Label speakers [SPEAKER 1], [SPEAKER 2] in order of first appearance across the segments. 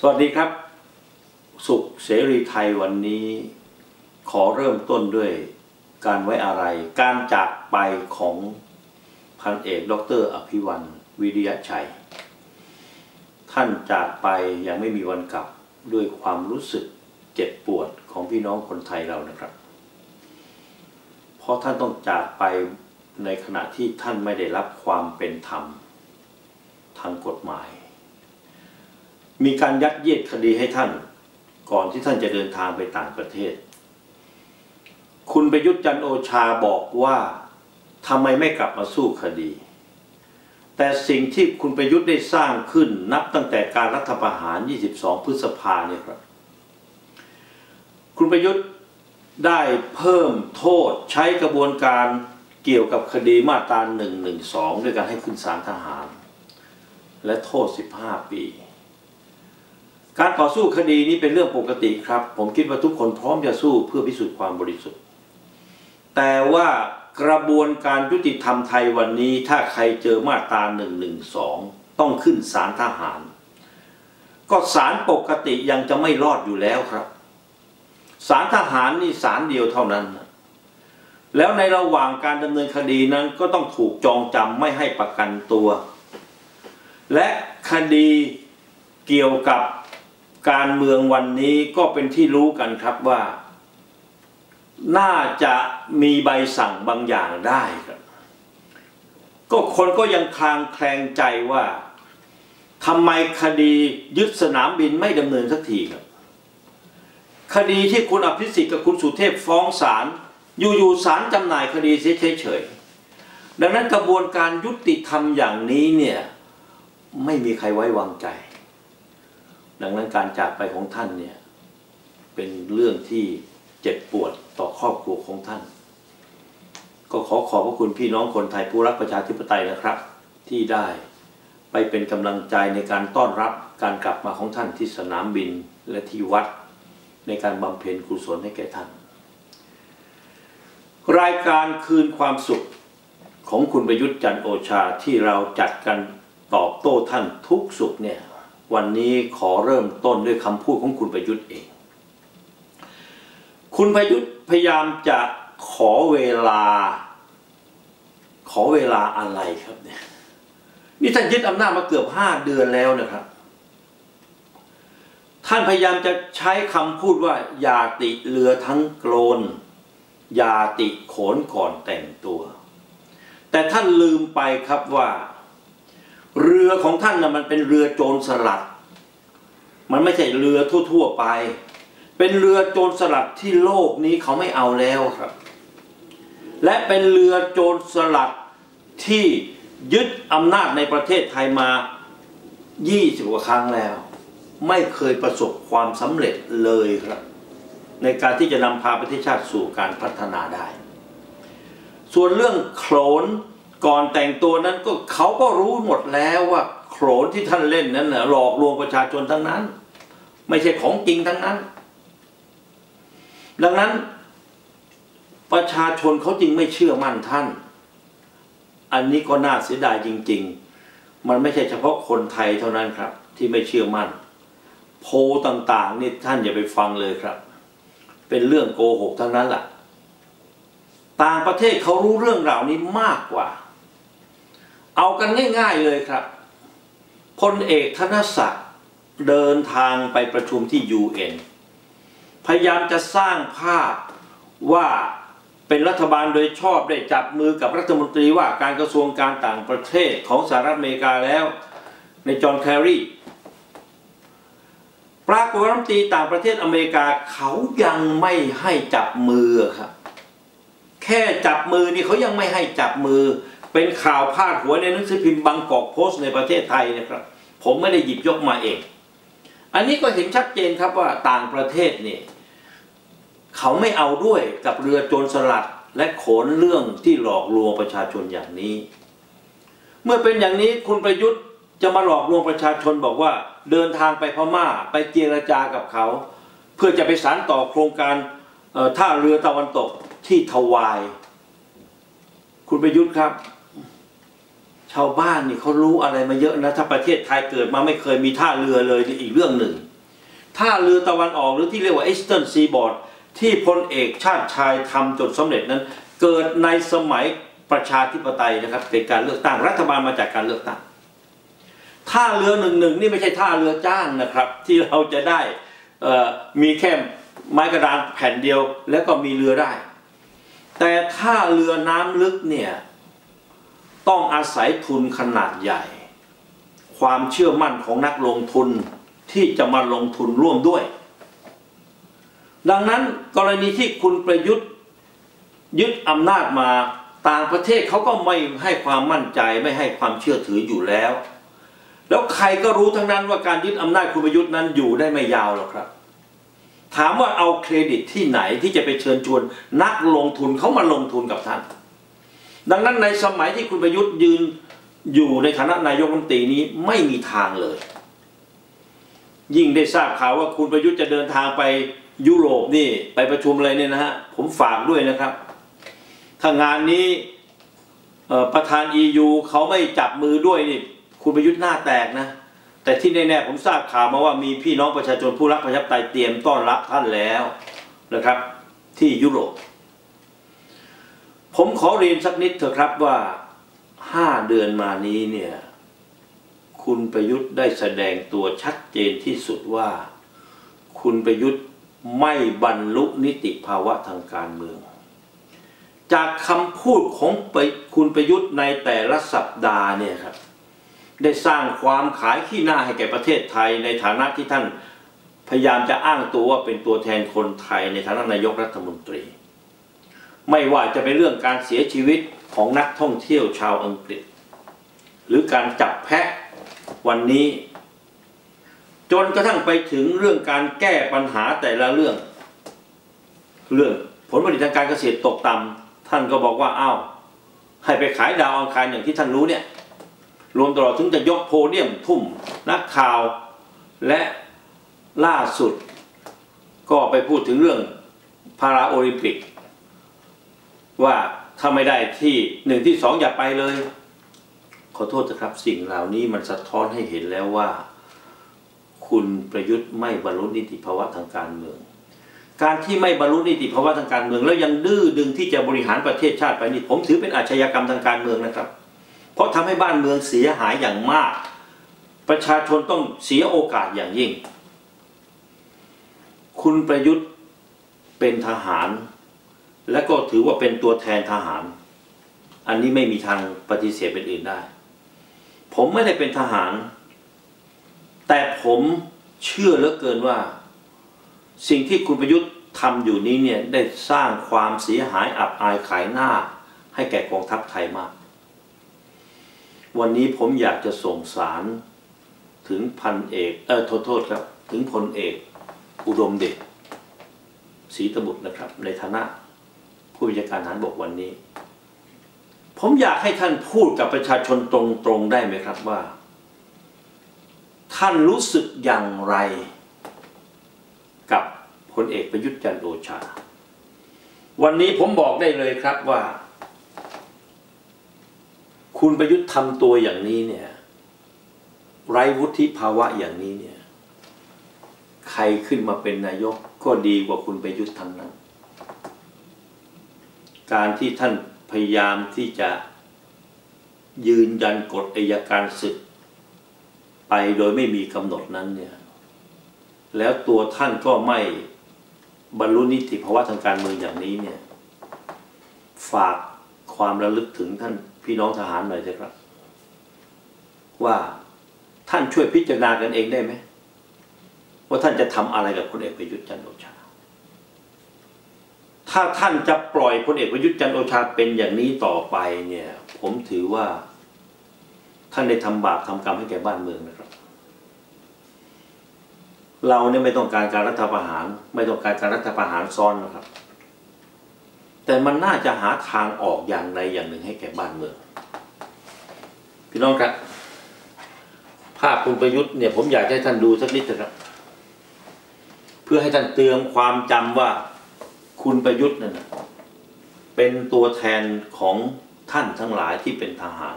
[SPEAKER 1] สวัสดีครับ สุขเสรีไทยวันนี้ ขอเริ่มต้นด้วยการไว้อะไร การจากไปของพันเอกดรอภิวันวิริยะชัย ท่านจากไปยังไม่มีวันกลับด้วยความรู้สึกเจ็บปวดของพี่น้องคนไทยเรานะครับ เพราะท่านต้องจากไปในขณะที่ท่านไม่ได้รับความเป็นธรรมทางกฎหมาย มีการยัดเยียดคดีให้ท่าน ก่อนที่ท่านจะเดินทางไปต่างประเทศ คุณประยุทธ์จันโอชาบอกว่าทำไมไม่กลับมาสู้คดี แต่สิ่งที่คุณประยุทธ์ได้สร้างขึ้นนับตั้งแต่การรัฐประหาร 22 พฤษภาเนี่ยครับ คุณประยุทธ์ได้เพิ่มโทษใช้กระบวนการเกี่ยวกับคดีมาตรา112 ด้วยการให้ขึ้นศาลทหาร และโทษ 15 ปี การต่อสู้คดีนี้เป็นเรื่องปกติครับ ผมคิดว่าทุกคนพร้อมจะสู้เพื่อพิสูจน์ความบริสุทธิ์ แต่ว่ากระบวนการยุติธรรมไทยวันนี้ถ้าใครเจอมาตรา112ต้องขึ้นศาลทหาร ก็ศาลปกติยังจะไม่รอดอยู่แล้วครับศาลทหารนี่ศาลเดียวเท่านั้น แล้วในระหว่างการดำเนินคดีนั้นก็ต้องถูกจองจำไม่ให้ประกันตัว และคดีเกี่ยวกับ การเมืองวันนี้ก็เป็นที่รู้กันครับว่า น่าจะมีใบสั่งบางอย่างได้ครับ ก็คนก็ยังคลางแคลงใจว่าทำไมคดียึดสนามบินไม่ดำเนินสักทีครับ คดีที่คุณอภิสิทธิ์กับคุณสุเทพฟ้องศาลอยู่ๆศาลจำหน่ายคดีเฉยๆดังนั้นกระบวนการยุติธรรมอย่างนี้เนี่ยไม่มีใครไว้วางใจ ดังนั้นการจากไปของท่านเนี่ยเป็นเรื่องที่เจ็บปวดต่อครอบครัวของท่าน ก็ขอขอบพระคุณพี่น้องคนไทยผู้รักประชาธิปไตยนะครับ ที่ได้ไปเป็นกำลังใจในการต้อนรับการกลับมาของท่านที่สนามบินและที่วัด ในการบำเพ็ญกุศลให้แก่ท่าน รายการคืนความสุขของคุณประยุทธ์จันทร์โอชาที่เราจัดกันตอบโต้ท่านทุกสุขเนี่ย วันนี้ขอเริ่มต้นด้วยคำพูดของคุณประยุทธ์เอง คุณประยุทธ์พยายามจะขอเวลา ขอเวลาอะไรครับเนี่ยนี่ท่านยึดอำนาจมาเกือบห้าเดือนแล้วนะครับ ท่านพยายามจะใช้คำพูดว่า อย่าติเรือทั้งโกลน อย่าติโขนก่อนแต่งตัว แต่ท่านลืมไปครับว่า เรือของท่านนะมันเป็นเรือโจรสลัด มันไม่ใช่เรือทั่วๆไป เป็นเรือโจรสลัดที่โลกนี้เขาไม่เอาแล้วครับ และเป็นเรือโจรสลัดที่ยึดอำนาจในประเทศไทยมา 20 กว่าครั้งแล้ว ไม่เคยประสบความสำเร็จเลยครับ ในการที่จะนำพาประเทศชาติสู่การพัฒนาได้ ส่วนเรื่องโขน ก่อนแต่งตัวนั้นก็เขาก็รู้หมดแล้วว่าโขนที่ท่านเล่นนั้นนะหลอกลวงประชาชนทั้งนั้น ไม่ใช่ของจริงทั้งนั้น ดังนั้นประชาชนเขาจริงไม่เชื่อมั่นท่าน อันนี้ก็น่าเสียดายจริง ๆ มันไม่ใช่เฉพาะคนไทยเท่านั้นครับ ที่ไม่เชื่อมั่น โพลต่างๆนี่ท่านอย่าไปฟังเลยครับ เป็นเรื่องโกหกทั้งนั้นแหละต่างประเทศเขารู้เรื่องราวนี้มากกว่า เอากันง่าย ๆเลยครับพลเอกธนศักดิ์เดินทางไปประชุมที่ UN พยายามจะสร้างภาพว่าเป็นรัฐบาลโดยชอบได้จับมือกับรัฐมนตรีว่าการกระทรวงการต่างประเทศของสหรัฐอเมริกาแล้ว ในจอห์นแครีปรากฏรัฐมนตรีต่างประเทศอเมริกาเขายังไม่ให้จับมือครับ แค่จับมือนี่เขายังไม่ให้จับมือ เป็นข่าวพาดหัวในหนังสือพิมพ์บางกอกโพสต์ในประเทศไทยนะครับ ผมไม่ได้หยิบยกมาเอง อันนี้ก็เห็นชัดเจนครับว่าต่างประเทศนี่เขาไม่เอาด้วยกับเรือโจรสลัดและโขนเรื่องที่หลอกลวงประชาชนอย่างนี้ เมื่อเป็นอย่างนี้คุณประยุทธ์จะมาหลอกลวงประชาชนบอกว่า เดินทางไปพม่าไปเจรจากับเขา เพื่อจะไปสานต่อโครงการท่าเรือตะวันตกที่ทวาย คุณประยุทธ์ครับ ชาวบ้านนี่เขารู้อะไรมาเยอะนะถ้าประเทศไทยเกิดมาไม่เคยมีท่าเรือเลยอีกเรื่องหนึ่งท่าเรือตะวันออกหรือที่เรียกว่า Eastern Seaboard ที่พลเอกชาติชายทำจนสำเร็จนั้น เกิดในสมัยประชาธิปไตยนะครับเป็นการเลือกตั้งรัฐบาลมาจากการเลือกตั้งท่าเรือหนึ่งหนึ่งนี่ไม่ใช่ท่าเรือจ้างนะครับ ที่เราจะได้มีแค่ไม้กระดานแผ่นเดียวแล้วก็มีเรือได้ แต่ท่าเรือน้ำลึกเนี่ย ต้องอาศัยทุนขนาดใหญ่ ความเชื่อมั่นของนักลงทุนที่จะมาลงทุนร่วมด้วย ดังนั้นกรณีที่คุณประยุทธ์ยึดอำนาจมาต่างประเทศเขาก็ไม่ให้ความมั่นใจไม่ให้ความเชื่อถืออยู่แล้ว แล้วใครก็รู้ทั้งนั้นว่าการยึดอำนาจคุณประยุทธ์นั้นอยู่ได้ไม่ยาวหรอกครับ ถามว่าเอาเครดิตที่ไหนที่จะไปเชิญชวนนักลงทุนเขามาลงทุนกับท่าน ดังนั้นในสมัยที่คุณประยุทธ์ยืนอยู่ในฐานะนายกรัฐมนตรีนี้ไม่มีทางเลย ยิ่งได้ทราบข่าวว่าคุณประยุทธ์จะเดินทางไปยุโรปนี่ไปประชุมอะไรเนี่ยนะฮะผมฝากด้วยนะครับ ถ้างานนี้ประธาน EU เขาไม่จับมือด้วยนี่คุณประยุทธ์หน้าแตกนะ แต่ที่แน่ๆผมทราบข่าวมาว่ามีพี่น้องประชาชนผู้รักประชาธิปไตยเตรียมต้อนรับท่านแล้วนะครับ ที่ยุโรป ผมขอเรียนสักนิดเถอะครับว่าห้าเดือนมานี้เนี่ย คุณประยุทธ์ได้แสดงตัวชัดเจนที่สุดว่า คุณประยุทธ์ไม่บรรลุนิติภาวะทางการเมือง จากคำพูดของคุณประยุทธ์ในแต่ละสัปดาห์เนี่ยครับ ได้สร้างความขายขี้หน้าให้แก่ประเทศไทยในฐานะที่ท่านพยายามจะอ้างตัวว่าเป็นตัวแทนคนไทยในฐานะนายกรัฐมนตรี ไม่ว่าจะเป็นเรื่องการเสียชีวิตของนักท่องเที่ยวชาวอังกฤษ หรือการจับแพะวันนี้ จนกระทั่งไปถึงเรื่องการแก้ปัญหาแต่ละเรื่อง เรื่องผลผลิตทางการเกษตรตกต่ำท่านก็บอกว่าอ้าวให้ไปขายดาวอังคารอย่างที่ท่านรู้เนี่ยรวมตลอดถึงจะยกโพเดียมทุ่มนักข่าวและล่าสุด ก็ไปพูดถึงเรื่องพาราโอลิมปิก ว่าถ้าไม่ได้ที่หนึ่งที่สองอย่าไปเลย ขอโทษนะครับ สิ่งเหล่านี้มันสะท้อนให้เห็นแล้วว่า คุณประยุทธ์ไม่บรรลุนิติภาวะทางการเมือง การที่ไม่บรรลุนิติภาวะทางการเมือง แล้วยังดื้อดึงที่จะบริหารประเทศชาติไปนี่ผมถือเป็นอาชญากรรมทางการเมืองนะครับ เพราะทำให้บ้านเมืองเสียหายอย่างมาก ประชาชนต้องเสียโอกาสอย่างยิ่ง คุณประยุทธ์เป็นทหาร และก็ถือว่าเป็นตัวแทนทหาร อันนี้ไม่มีทางปฏิเสธเป็นอื่นได้ ผมไม่ได้เป็นทหาร แต่ผมเชื่อเหลือเกินว่า สิ่งที่คุณประยุทธ์ทำอยู่นี้เนี่ยได้สร้างความเสียหายอับอายขายหน้า ให้แก่กองทัพไทยมาก วันนี้ผมอยากจะส่งสารถึงพันเอกเออโทษโทษครับ ถึงพลเอก อุดมเดชศรีตบุตรนะครับ ในฐานะ ผู้บัญชาการทหารบกวันนี้ ผมอยากให้ท่านพูดกับประชาชนตรงๆได้ไหมครับว่า ท่านรู้สึกอย่างไร กับพลเอกประยุทธ์จันโอชา วันนี้ผมบอกได้เลยครับว่า คุณประยุทธ์ทำตัวอย่างนี้เนี่ยไร้วุฒิภาวะอย่างนี้เนี่ย ใครขึ้นมาเป็นนายกก็ดีกว่าคุณประยุทธ์ทั้งนั้น การที่ท่านพยายามที่จะยืนยันกฎอายการศึก ไปโดยไม่มีกำหนดนั้นเนี่ยแล้วตัวท่านก็ไม่บรรลุนิติภาวะทางการเมืองอย่างนี้เนี่ย ฝากความระลึกถึงท่านพี่น้องทหารหน่อยเถอะครับ ว่าท่านช่วยพิจารณากันเองได้ไหมว่าท่านจะทำอะไรกับพลเอกประยุทธ์จันโอชา ถ้าท่านจะปล่อยพลเอกประยุทธ์จันโอชาเป็นอย่างนี้ต่อไปเนี่ย ผมถือว่า ท่านได้ทำบาปทำกรรมให้แก่บ้านเมืองนะครับ เราเนี่ยไม่ต้องการการรัฐประหาร ไม่ต้องการการรัฐประหารซ้อนนะครับ แต่มันน่าจะหาทางออกอย่างใดอย่างหนึ่งให้แก่บ้านเมือง พี่น้องครับภาพคุณประยุทธ์เนี่ยผมอยากให้ท่านดูสักนิดนะครับ เพื่อให้ท่านเตือนความจำว่า คุณประยุทธ์นั่นเป็นตัวแทนของท่านทั้งหลายที่เป็นทหาร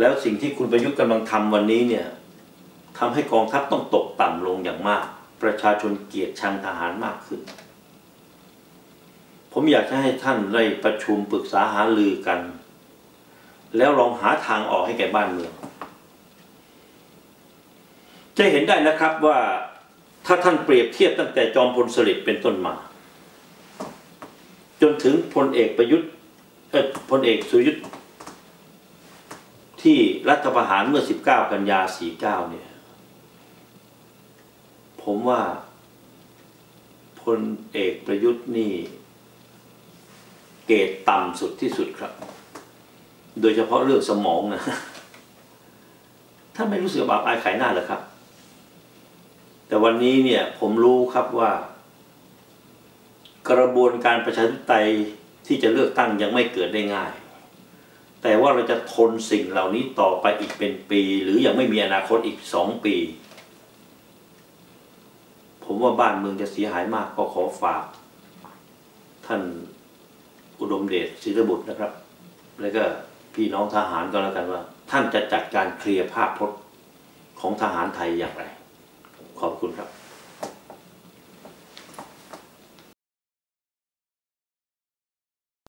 [SPEAKER 1] แล้วสิ่งที่คุณประยุทธ์กำลังทำวันนี้เนี่ยทำให้กองทัพต้องตกต่ำลงอย่างมาก ประชาชนเกลียดชังทหารมากขึ้น ผมอยากจะให้ท่านได้ประชุมปรึกษาหารือกัน แล้วลองหาทางออกให้แก่บ้านเมือง จะเห็นได้นะครับว่า ถ้าท่านเปรียบเทียบตั้งแต่จอมพลสฤษดิ์เป็นต้นมา จนถึงพลเอกประยุทธ์พลเอกสุยุทธ์ที่รัฐประหารเมื่อ 19 กันยา 49 เนี่ย ผมว่าพลเอกประยุทธ์นี่ เกรดต่ำสุดที่สุดครับ โดยเฉพาะเรื่องสมองนะ ท่านไม่รู้สึกบาปอายขายหน้าหรอครับ แต่วันนี้เนี่ยผมรู้ครับว่า กระบวนการประชาธิปไตยที่จะเลือกตั้งยังไม่เกิดได้ง่าย แต่ว่าเราจะทนสิ่งเหล่านี้ต่อไปอีกเป็นปี หรือยังไม่มีอนาคตอีกสองปี ผมว่าบ้านเมืองจะเสียหายมากก็ขอฝาก ท่านอุดมเดชศิรบุตรนะครับ แล้วก็พี่น้องทหารก็แล้วกันว่า ท่านจะจัดการเคลียร์ภาพพจน์ของทหารไทยอย่างไร ขอบคุณครับ